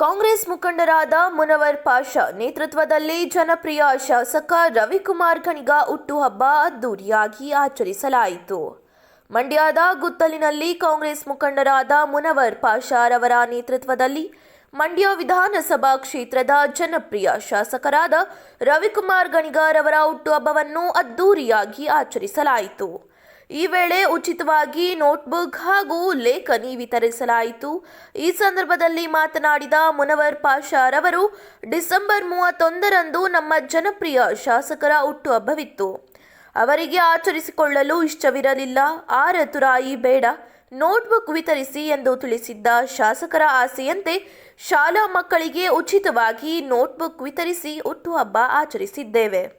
ಕಾಂಗ್ರೆಸ್ ಮುಖಂಡರಾದ ಮುನವರ್ ಪಾಷಾ ನೇತೃತ್ವದಲ್ಲಿ ಜನಪ್ರಿಯ ಶಾಸಕ ರವಿಕುಮಾರ್ ಖಣಿಗ ಹುಟ್ಟುಹಬ್ಬ ಅದ್ದೂರಿಯಾಗಿ ಆಚರಿಸಲಾಯಿತು. ಮಂಡ್ಯದ ಗುತ್ತಲಿನಲ್ಲಿ ಕಾಂಗ್ರೆಸ್ ಮುಖಂಡರಾದ ಮುನವರ್ ಪಾಷಾರವರ ನೇತೃತ್ವದಲ್ಲಿ ಮಂಡ್ಯ ವಿಧಾನಸಭಾ ಕ್ಷೇತ್ರದ ಜನಪ್ರಿಯ ಶಾಸಕರಾದ ರವಿಕುಮಾರ್ ಗಣಿಗಾರವರ ಹುಟ್ಟುಹಬ್ಬವನ್ನು ಅದ್ದೂರಿಯಾಗಿ ಆಚರಿಸಲಾಯಿತು. ಈ ವೇಳೆ ಉಚಿತವಾಗಿ ನೋಟ್ಬುಕ್ ಹಾಗೂ ಲೇಖನಿ ವಿತರಿಸಲಾಯಿತು ಈ ಸಂದರ್ಭದಲ್ಲಿ ಮಾತನಾಡಿದ ಮುನವರ್ ಪಾಷಾರವರು ಡಿಸೆಂಬರ್ ಮೂವತ್ತೊಂದರಂದು ನಮ್ಮ ಜನಪ್ರಿಯ ಶಾಸಕರ ಹುಟ್ಟುಹಬ್ಬವಿತ್ತು ಅವರಿಗೆ ಆಚರಿಸಿಕೊಳ್ಳಲು ಇಷ್ಟವಿರಲಿಲ್ಲ. ಆರ ತುರಾಯಿ ಬೇಡ, ನೋಟ್ಬುಕ್ ವಿತರಿಸಿ ಎಂದು ತಿಳಿಸಿದ್ದ ಶಾಸಕರ ಆಸೆಯಂತೆ ಶಾಲಾ ಮಕ್ಕಳಿಗೆ ಉಚಿತವಾಗಿ ನೋಟ್ಬುಕ್ ವಿತರಿಸಿ ಹುಟ್ಟುಹಬ್ಬ ಆಚರಿಸಿದ್ದೇವೆ.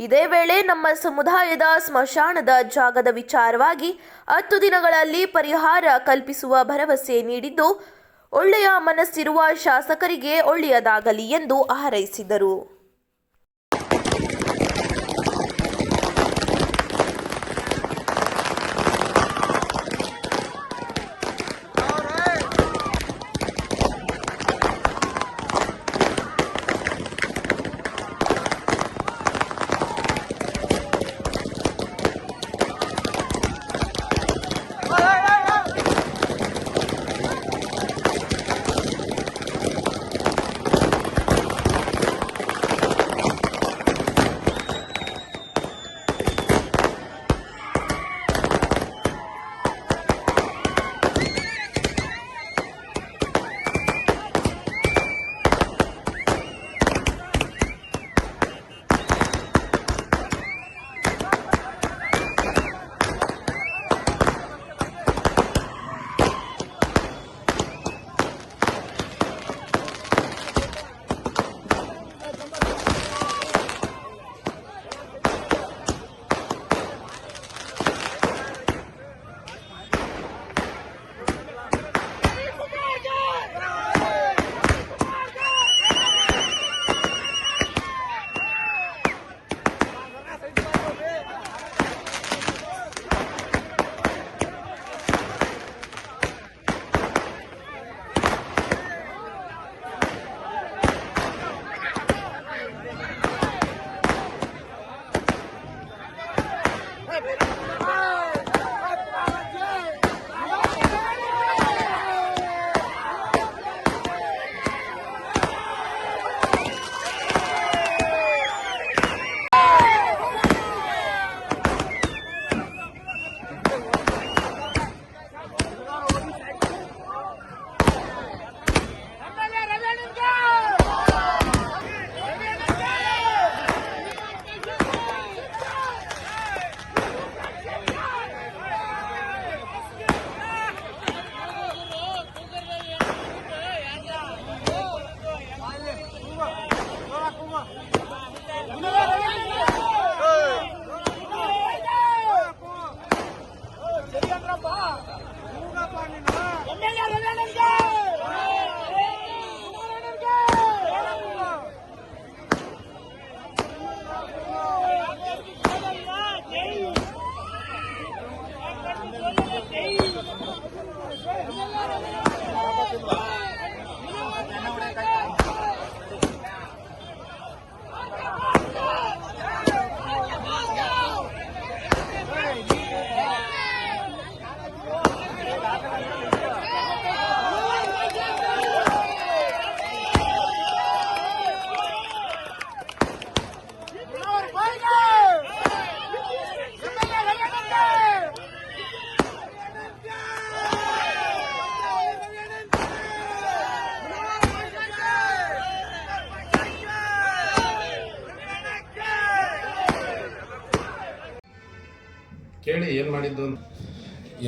ಇದೇ ವೇಳೆ ನಮ್ಮ ಸಮುದಾಯದ ಸ್ಮಶಾನದ ಜಾಗದ ವಿಚಾರವಾಗಿ ಹತ್ತು ದಿನಗಳಲ್ಲಿ ಪರಿಹಾರ ಕಲ್ಪಿಸುವ ಭರವಸೆ ನೀಡಿದ್ದು, ಒಳ್ಳೆಯ ಮನಸ್ಸಿರುವ ಶಾಸಕರಿಗೆ ಒಳ್ಳೆಯದಾಗಲಿ ಎಂದು ಹಾರೈಸಿದರು.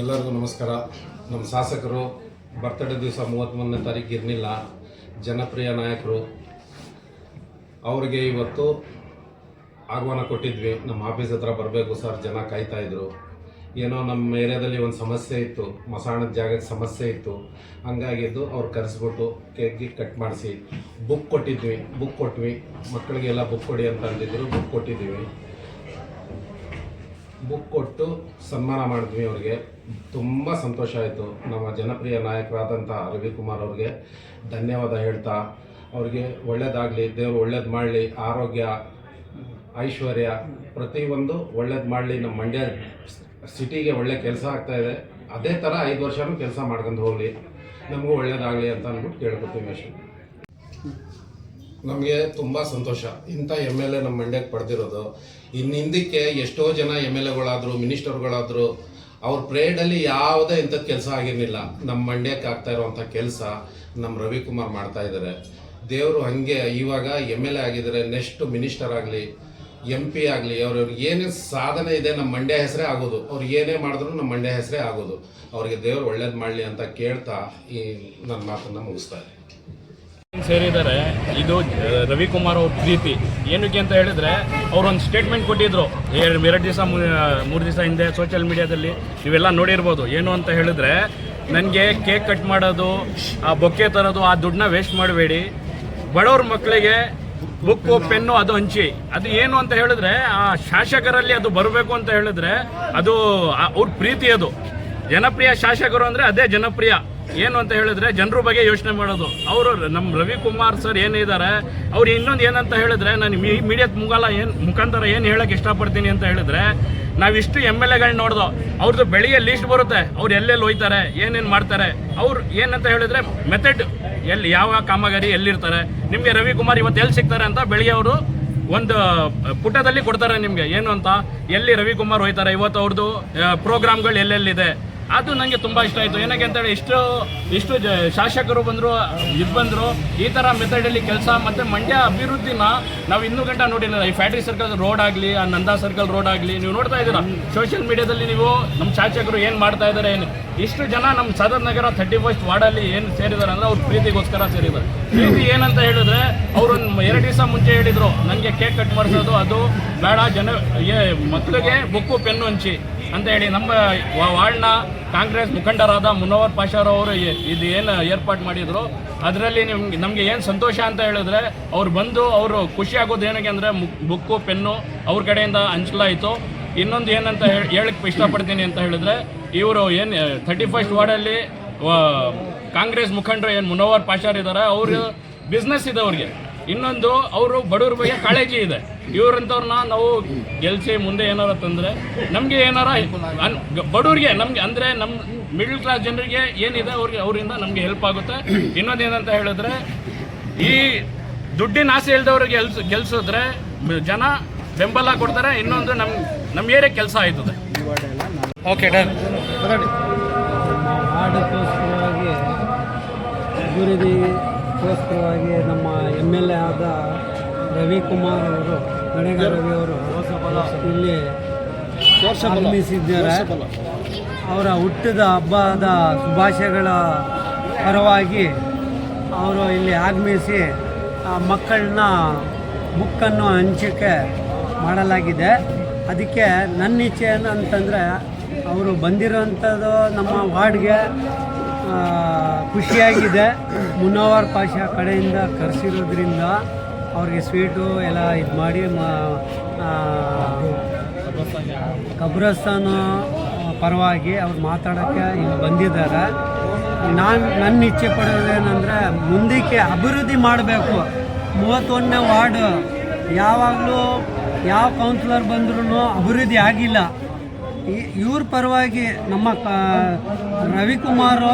ಎಲ್ಲರಿಗೂ ನಮಸ್ಕಾರ. ನಮ್ಮ ಶಾಸಕರು ಬರ್ತಡೇ ದಿವಸ ಮೂವತ್ತ್ಮೂರನೇ ತಾರೀಕು ಇರಲಿಲ್ಲ. ಜನಪ್ರಿಯ ನಾಯಕರು. ಅವರಿಗೆ ಇವತ್ತು ಆಹ್ವಾನ ಕೊಟ್ಟಿದ್ವಿ. ನಮ್ಮ ಆಫೀಸ್ ಹತ್ರ ಬರಬೇಕು ಸರ್, ಜನ ಕಾಯ್ತಾಯಿದ್ರು ಏನೋ ನಮ್ಮ ಏರಿಯಾದಲ್ಲಿ ಒಂದು ಸಮಸ್ಯೆ ಇತ್ತು. ಮಸಾಣದ ಜಾಗಕ್ಕೆ ಸಮಸ್ಯೆ ಇತ್ತು. ಹಂಗಾಗಿದ್ದು ಅವ್ರು ಕರೆಸ್ಬಿಟ್ಟು ಕೇಕ್ ಕಟ್ ಮಾಡಿಸಿ. ಬುಕ್ ಕೊಟ್ಟಿದ್ವಿ. ಬುಕ್ ಕೊಟ್ವಿ. ಮಕ್ಕಳಿಗೆಲ್ಲ ಬುಕ್ ಕೊಡಿ ಅಂತ ಅಂದಿದ್ರು. ಬುಕ್ ಕೊಟ್ಟಿದ್ದೀವಿ. ಬುಕ್ ಕೊಟ್ಟು ಸನ್ಮಾನ ಮಾಡಿದ್ವಿ ಅವ್ರಿಗೆ. ತುಂಬ ಸಂತೋಷ ಆಯಿತು. ನಮ್ಮ ಜನಪ್ರಿಯ ನಾಯಕರಾದಂಥ ರವಿಕುಮಾರ್ ಅವ್ರಿಗೆ ಧನ್ಯವಾದ ಹೇಳ್ತಾ, ಅವ್ರಿಗೆ ಒಳ್ಳೇದಾಗಲಿ, ದೇವರು ಒಳ್ಳೇದು ಮಾಡಲಿ, ಆರೋಗ್ಯ, ಐಶ್ವರ್ಯ, ಪ್ರತಿಯೊಂದು ಒಳ್ಳೇದು ಮಾಡಲಿ. ನಮ್ಮ ಮಂಡ್ಯ ಸಿಟಿಗೆ ಒಳ್ಳೆ ಕೆಲಸ ಆಗ್ತಾ ಇದೆ. ಅದೇ ಥರ ಐದು ವರ್ಷನೂ ಕೆಲಸ ಮಾಡ್ಕೊಂಡು ಹೋಗಲಿ. ನಮಗೂ ಒಳ್ಳೇದಾಗಲಿ ಅಂತ ಅಂದ್ಬಿಟ್ಟು ಕೇಳ್ಕೊತೀವಿ ಅಷ್ಟೇ. ನಮಗೆ ತುಂಬ ಸಂತೋಷ. ಇಂಥ ಎಂ ಎಲ್ ಎ ನಮ್ಮ ಮಂಡ್ಯಕ್ಕೆ ಪಡೆದಿರೋದು. ಇನ್ನು ಹಿಂದಕ್ಕೆ ಎಷ್ಟೋ ಜನ ಎಂ ಎಲ್ ಎಗಳಾದರು ಮಿನಿಸ್ಟರ್ಗಳಾದರು, ಅವ್ರ ಪ್ರೇಡಲ್ಲಿ ಯಾವುದೇ ಇಂಥದ್ದು ಕೆಲಸ ಆಗಿರಲಿಲ್ಲ. ನಮ್ಮ ಮಂಡ್ಯಕ್ಕೆ ಆಗ್ತಾ ಇರುವಂಥ ಕೆಲಸ ನಮ್ಮ ರವಿಕುಮಾರ್ ಮಾಡ್ತಾ ಇದ್ದಾರೆ ದೇವರು ಹಾಗೆ ಇವಾಗ ಎಂ ಎಲ್ ಎ ಆಗಿದ್ದಾರೆ ನೆಕ್ಸ್ಟ್ ಮಿನಿಸ್ಟರ್ ಆಗಲಿ ಎಂ ಪಿ ಆಗಲಿ ಅವ್ರವ್ರಿಗೆ ಏನೇ ಸಾಧನೆ ಇದೆ ನಮ್ಮ ಮಂಡ್ಯ ಹೆಸರೇ ಆಗೋದು. ಅವ್ರು ಏನೇ ಮಾಡಿದ್ರು ನಮ್ಮ ಮಂಡ್ಯ ಹೆಸರೇ ಆಗೋದು. ಅವ್ರಿಗೆ ದೇವ್ರು ಒಳ್ಳೇದು ಮಾಡಲಿ ಅಂತ ಕೇಳ್ತಾ ಈ ನನ್ನ ಮಾತನ್ನು ಮುಗಿಸ್ತಾರೆ ಸೇರಿದ್ದಾರೆ. ಇದು ರವಿಕುಮಾರ್ ಅವ್ರ ಪ್ರೀತಿ. ಏನಕ್ಕೆ ಅಂತ ಹೇಳಿದ್ರೆ, ಅವ್ರೊಂದು ಸ್ಟೇಟ್ಮೆಂಟ್ ಕೊಟ್ಟಿದ್ರು. ಎರಡು ದಿವಸ ಮೂರು ದಿವಸ ಹಿಂದೆ ಸೋಷಿಯಲ್ ಮೀಡಿಯಾದಲ್ಲಿ ನೀವೆಲ್ಲ ನೋಡಿರ್ಬೋದು. ಏನು ಅಂತ ಹೇಳಿದ್ರೆ, ನನಗೆ ಕೇಕ್ ಕಟ್ ಮಾಡೋದು, ಆ ಬೊಕ್ಕೆ ತರೋದು, ಆ ದುಡ್ಡನ್ನ ವೇಸ್ಟ್ ಮಾಡಬೇಡಿ. ಬಡವ್ರ ಮಕ್ಕಳಿಗೆ ಬುಕ್ಕು, ಪೆನ್ನು, ಅದು ಹಂಚಿ. ಅದು ಏನು ಅಂತ ಹೇಳಿದ್ರೆ, ಆ ಶಾಸಕರಲ್ಲಿ ಅದು ಬರಬೇಕು ಅಂತ ಹೇಳಿದ್ರೆ, ಅದು ಅವ್ರ ಪ್ರೀತಿ ಅದು. ಜನಪ್ರಿಯ ಶಾಸಕರು ಅಂದರೆ ಅದೇ ಜನಪ್ರಿಯ. ಏನು ಅಂತ ಹೇಳಿದ್ರೆ ಜನರ ಬಗ್ಗೆ ಯೋಚನೆ ಮಾಡೋದು. ಅವರು ನಮ್ಮ ರವಿಕುಮಾರ್ ಸರ್ ಏನಿದ್ದಾರೆ ಅವ್ರು ಇನ್ನೊಂದು ಏನಂತ ಹೇಳಿದ್ರೆ, ನಾನು ಮೀಡಿಯಾದ ಮುಗಾಲ ಏನು, ಮುಖಾಂತರ ಏನು ಹೇಳಕ್ಕೆ ಇಷ್ಟಪಡ್ತೀನಿ ಅಂತ ಹೇಳಿದ್ರೆ ನಾವಿಷ್ಟು ಎಂ ಎಲ್ ಎಗಳನ್ನ ನೋಡ್ದೋ ಅವ್ರದ್ದು ಬೆಳಿಗ್ಗೆ ಲೀಸ್ಟ್ ಬರುತ್ತೆ, ಅವ್ರು ಎಲ್ಲೆಲ್ಲಿ ಹೋಯ್ತಾರೆ, ಏನೇನು ಮಾಡ್ತಾರೆ, ಅವ್ರು ಏನಂತ ಹೇಳಿದ್ರೆ ಮೆಥಡ್ ಎಲ್ಲಿ, ಯಾವ ಕಾಮಗಾರಿ ಎಲ್ಲಿರ್ತಾರೆ, ನಿಮಗೆ ರವಿಕುಮಾರ್ ಇವತ್ತು ಎಲ್ಲಿ ಸಿಗ್ತಾರೆ ಅಂತ ಬೆಳಿಗ್ಗೆ ಅವರು ಒಂದು ಪುಟದಲ್ಲಿ ಕೊಡ್ತಾರೆ ನಿಮಗೆ. ಏನು ಅಂತ? ಎಲ್ಲಿ ರವಿಕುಮಾರ್ ಹೋಯ್ತಾರೆ, ಇವತ್ತು ಅವ್ರದ್ದು ಪ್ರೋಗ್ರಾಮ್ಗಳು ಎಲ್ಲೆಲ್ಲಿದೆ? ಅದು ನನಗೆ ತುಂಬ ಇಷ್ಟ ಆಯಿತು. ಏನಕ್ಕೆ ಅಂತೇಳಿ ಇಷ್ಟು ಇಷ್ಟು ಶಾಸಕರು ಬಂದರು, ಇದು ಬಂದರು, ಈ ಥರ ಮೆಥಡಲ್ಲಿ ಕೆಲಸ ಮತ್ತು ಮಂಡ್ಯ ಅಭಿವೃದ್ಧಿನ ನಾವು ಇನ್ನೂ ಗಂಟ ನೋಡಿಲ್ಲ. ಈ ಫ್ಯಾಕ್ಟ್ರಿ ಸರ್ಕಲ್ ರೋಡ್ ಆಗಲಿ, ಆ ನಂದಾ ಸರ್ಕಲ್ ರೋಡ್ ಆಗಲಿ, ನೀವು ನೋಡ್ತಾ ಇದ್ದೀರಾ? ಸೋಷಿಯಲ್ ಮೀಡಿಯಾದಲ್ಲಿ ನೀವು ನಮ್ಮ ಶಾಸಕರು ಏನು ಮಾಡ್ತಾ ಇದ್ದಾರೆ ಏನು? ಇಷ್ಟು ಜನ ನಮ್ಮ ಸದರ್ ನಗರ ಥರ್ಟಿ ಫಸ್ಟ್ ವಾರ್ಡಲ್ಲಿ ಏನು ಸೇರಿದ್ದಾರೆ ಅಂದರೆ ಅವ್ರ ಪ್ರೀತಿಗೋಸ್ಕರ ಸೇರಿದ್ದಾರೆ ಪ್ರೀತಿ ಏನಂತ ಹೇಳಿದ್ರೆ, ಅವರು ಎರಡು ದಿವಸ ಮುಂಚೆ ಹೇಳಿದರು ನನಗೆ ಕೇಕ್ ಕಟ್ ಮಾಡಿಸೋದು ಅದು ಬೇಡ, ಜನ ಮಕ್ಕಳಿಗೆ ಬುಕ್ಕು, ಪೆನ್ನು ಹಂಚಿ. ಅಂತ ಹೇಳಿ ನಮ್ಮ ವಾರ್ಡ್ನ ಕಾಂಗ್ರೆಸ್ ಮುಖಂಡರಾದ ಮುನವರ್ ಪಾಷಾರ್ ಅವರು ಇ- ಇದು ಏನು ಏರ್ಪಾಟ್ ಮಾಡಿದ್ರು. ಅದರಲ್ಲಿ ನಿಮ್ಗೆ ನಮಗೆ ಏನು ಸಂತೋಷ ಅಂತ ಹೇಳಿದ್ರೆ ಅವ್ರು ಬಂದು ಅವರು ಖುಷಿ ಆಗೋದು ಏನಕ್ಕೆ ಅಂದರೆ ಬುಕ್ಕು, ಪೆನ್ನು ಅವ್ರ ಕಡೆಯಿಂದ ಹಂಚಲಾಯಿತು ಇನ್ನೊಂದು ಏನಂತ ಹೇಳಿ ಹೇಳಕ್ಕೆ ಇಷ್ಟಪಡ್ತೀನಿ ಅಂತ ಹೇಳಿದ್ರೆ ಇವರು ಏನು ಥರ್ಟಿ ಫಸ್ಟ್ ವಾರ್ಡಲ್ಲಿ ಕಾಂಗ್ರೆಸ್ ಮುಖಂಡರು ಏನು ಮುನವರ್ ಪಾಷಾರ್ ಇದ್ದಾರೆ ಅವರು ಬಿಸ್ನೆಸ್ ಇದೆ ಅವ್ರಿಗೆ. ಇನ್ನೊಂದು ಅವರು ಬಡವ್ರ ಬಗ್ಗೆ ಕಾಳಜಿ ಇದೆ. ಇವ್ರಂಥವ್ರನ್ನ ನಾವು ಗೆಲ್ಸಿ ಮುಂದೆ ಏನಾರ ತಂದರೆ ನಮಗೆ ಏನಾರ ಬಡವ್ರಿಗೆ ನಮಗೆ ಅಂದರೆ ನಮ್ಮ ಮಿಡ್ಲ್ ಕ್ಲಾಸ್ ಜನರಿಗೆ ಏನಿದೆ ಅವ್ರಿಗೆ ಅವರಿಂದ ನಮಗೆ ಹೆಲ್ಪ್ ಆಗುತ್ತೆ. ಇನ್ನೊಂದು ಏನಂತ ಹೇಳಿದ್ರೆ ಈ ದುಡ್ಡಿನ ಆಸೆ ಇಲ್ದವ್ರಿಗೆ ಗೆಲ್ಸ್ ಗೆಲ್ಸಿದ್ರೆ ಜನ ಬೆಂಬಲ ಕೊಡ್ತಾರೆ ಇನ್ನೊಂದು ನಮ್ಮ ನಮ್ಮ ಏರಿಯಾ ಕೆಲಸ ಆಯ್ತದೆ. ಓಕೆ ಡನ್ ಹಾಡಕ್ಕೋಸ್ಕರವಾಗಿ ಅಭಿವೃದ್ಧಿಗೋಸ್ಕರವಾಗಿ ನಮ್ಮ ಎಂ ಎಲ್ ಎ ಆದ ರವಿಕುಮಾರ್ ಅವರು ಗಣೇಗ ರವಿ ಅವರು ಇಲ್ಲಿ ಆಗಮಿಸಿದ್ದಾರೆ. ಅವರ ಹುಟ್ಟಿದ ಹಬ್ಬದ ಶುಭಾಶಯಗಳ ಪರವಾಗಿ ಅವರು ಇಲ್ಲಿ ಆಗಮಿಸಿ ಆ ಮಕ್ಕಳನ್ನ ಬುಕ್ಕನ್ನು ಹಂಚಿಕೆ ಮಾಡಲಾಗಿದೆ. ಅದಕ್ಕೆ ನನ್ನ ಇಚ್ಛೆ ಏನು ಅಂತಂದರೆ ಅವರು ಬಂದಿರೋಂಥದ್ದು ನಮ್ಮ ವಾರ್ಡ್ಗೆ ಖುಷಿಯಾಗಿದೆ. ಮುನ್ನವರ್ ಪಾಷ ಕಡೆಯಿಂದ ಕರೆಸಿರೋದ್ರಿಂದ ಅವ್ರಿಗೆ ಸ್ವೀಟು ಎಲ್ಲ ಇದು ಮಾಡಿ ಕಬ್ರಸ್ತಾನ ಪರವಾಗಿ ಅವ್ರು ಮಾತಾಡೋಕ್ಕೆ ಇಲ್ಲಿ ಬಂದಿದ್ದಾರೆ. ನಾನು ನನ್ನ ಇಚ್ಛೆ ಪಡೋದೇನೆಂದರೆ ಮುಂದಕ್ಕೆ ಅಭಿವೃದ್ಧಿ ಮಾಡಬೇಕು. ಮೂವತ್ತೊಂದನೇ ವಾರ್ಡ್ ಯಾವಾಗಲೂ ಯಾವ ಕೌನ್ಸಿಲರ್ ಬಂದ್ರೂ ಅಭಿವೃದ್ಧಿ ಆಗಿಲ್ಲ. ಇವ್ರ ಪರವಾಗಿ ನಮ್ಮ ಕ, ರವಿಕುಮಾರು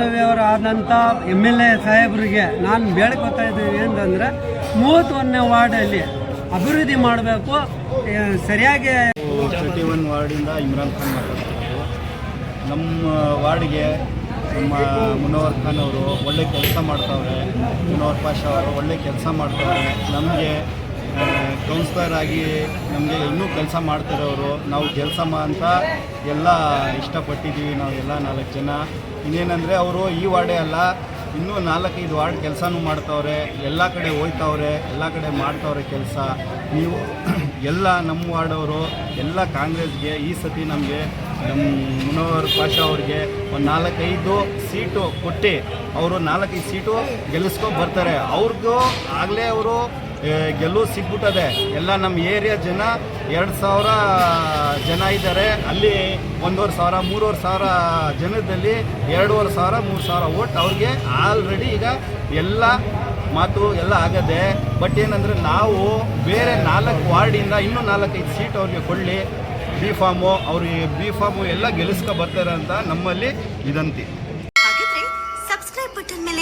ರವಿ ಅವರು ಆದಂಥ ಎಂ ಎಲ್ ಎ ಸಾಹೇಬರಿಗೆ ನಾನು ಬೇಡ್ಕೊತಾ ಇದ್ದೀನಿ ಏನಂದರೆ ಮೂವತ್ತೊಂದನೇ ವಾರ್ಡಲ್ಲಿ ಅಭಿವೃದ್ಧಿ ಮಾಡಬೇಕು ಸರಿಯಾಗಿ ತರ್ಟಿ ಒನ್ ವಾರ್ಡಿಂದ ಇಮ್ರಾನ್ ಖಾನ್ ನಮ್ಮ ವಾರ್ಡ್ಗೆ ನಮ್ಮ ಮುನವರ್ ಖಾನ್ ಅವರು ಒಳ್ಳೆ ಕೆಲಸ ಮಾಡ್ತಾವ್ರೆ, ಮುನವರ್ ಪಾಷ ಅವರು ಒಳ್ಳೆ ಕೆಲಸ ಮಾಡ್ತಾವ್ರೆ. ನಮಗೆ ಕೌನ್ಸಿಲರ್ ಆಗಿ ನಮಗೆ ಇನ್ನೂ ಕೆಲಸ ಮಾಡ್ತಿರೋರು. ನಾವು ಕೆಲಸಮ್ಮ ಅಂತ ಎಲ್ಲ ಇಷ್ಟಪಟ್ಟಿದ್ದೀವಿ ನಾವು ಎಲ್ಲ ನಾಲ್ಕು ಜನ. ಇನ್ನೇನಂದರೆ ಅವರು ಈ ವಾರ್ಡೇ ಅಲ್ಲ, ಇನ್ನೂ ನಾಲ್ಕೈದು ವಾರ್ಡ್ ಕೆಲಸನೂ ಮಾಡ್ತಾವ್ರೆ, ಎಲ್ಲ ಕಡೆ ಹೋಯ್ತವ್ರೆ, ಎಲ್ಲ ಕಡೆ ಮಾಡ್ತಾವ್ರೆ ಕೆಲಸ. ನೀವು ಎಲ್ಲ ನಮ್ಮ ವಾರ್ಡವರು, ಎಲ್ಲ ಕಾಂಗ್ರೆಸ್ಗೆ ಈ ಸತಿ ನಮಗೆ ನಮ್ಮ ಮುನವರ್ ಪಾಷಾ ಅವ್ರಿಗೆ ಒಂದು ನಾಲ್ಕೈದು ಸೀಟು ಕೊಟ್ಟು, ಅವರು ನಾಲ್ಕೈದು ಸೀಟು ಗೆಲ್ಲಿಸ್ಕೊ ಬರ್ತಾರೆ. ಅವ್ರಿಗೂ ಆಗಲೇ ಅವರು ಗೆಲುವು ಸಿಗ್ಬಿಟ್ಟದೆ. ಎಲ್ಲ ನಮ್ಮ ಏರಿಯಾ ಜನ ಎರಡು ಸಾವಿರ ಜನ ಇದ್ದಾರೆ. ಅಲ್ಲಿ ಒಂದೂವರೆ ಸಾವಿರ, ಮೂರುವರೆ ಸಾವಿರ ಜನದಲ್ಲಿ ಎರಡೂವರೆ ಸಾವಿರ, ಮೂರು ಸಾವಿರ ಓಟ್ ಅವ್ರಿಗೆ ಆಲ್ರೆಡಿ ಈಗ ಎಲ್ಲ ಮಾತು ಎಲ್ಲ ಆಗದೆ. ಬಟ್ ಏನಂದರೆ ನಾವು ಬೇರೆ ನಾಲ್ಕು ವಾರ್ಡಿಂದ ಇನ್ನೂ ನಾಲ್ಕೈದು ಸೀಟ್ ಅವ್ರಿಗೆ ಕೊಳ್ಳಿ ಬಿ ಫಾರ್ಮು ಅವ್ರಿಗೆ ಬಿ ಫಾರ್ಮು ಎಲ್ಲ ಗೆಲ್ಲಿಸ್ಕೊ ಬರ್ತಾರೆ ಅಂತ ನಮ್ಮಲ್ಲಿ ಇದಂತಿ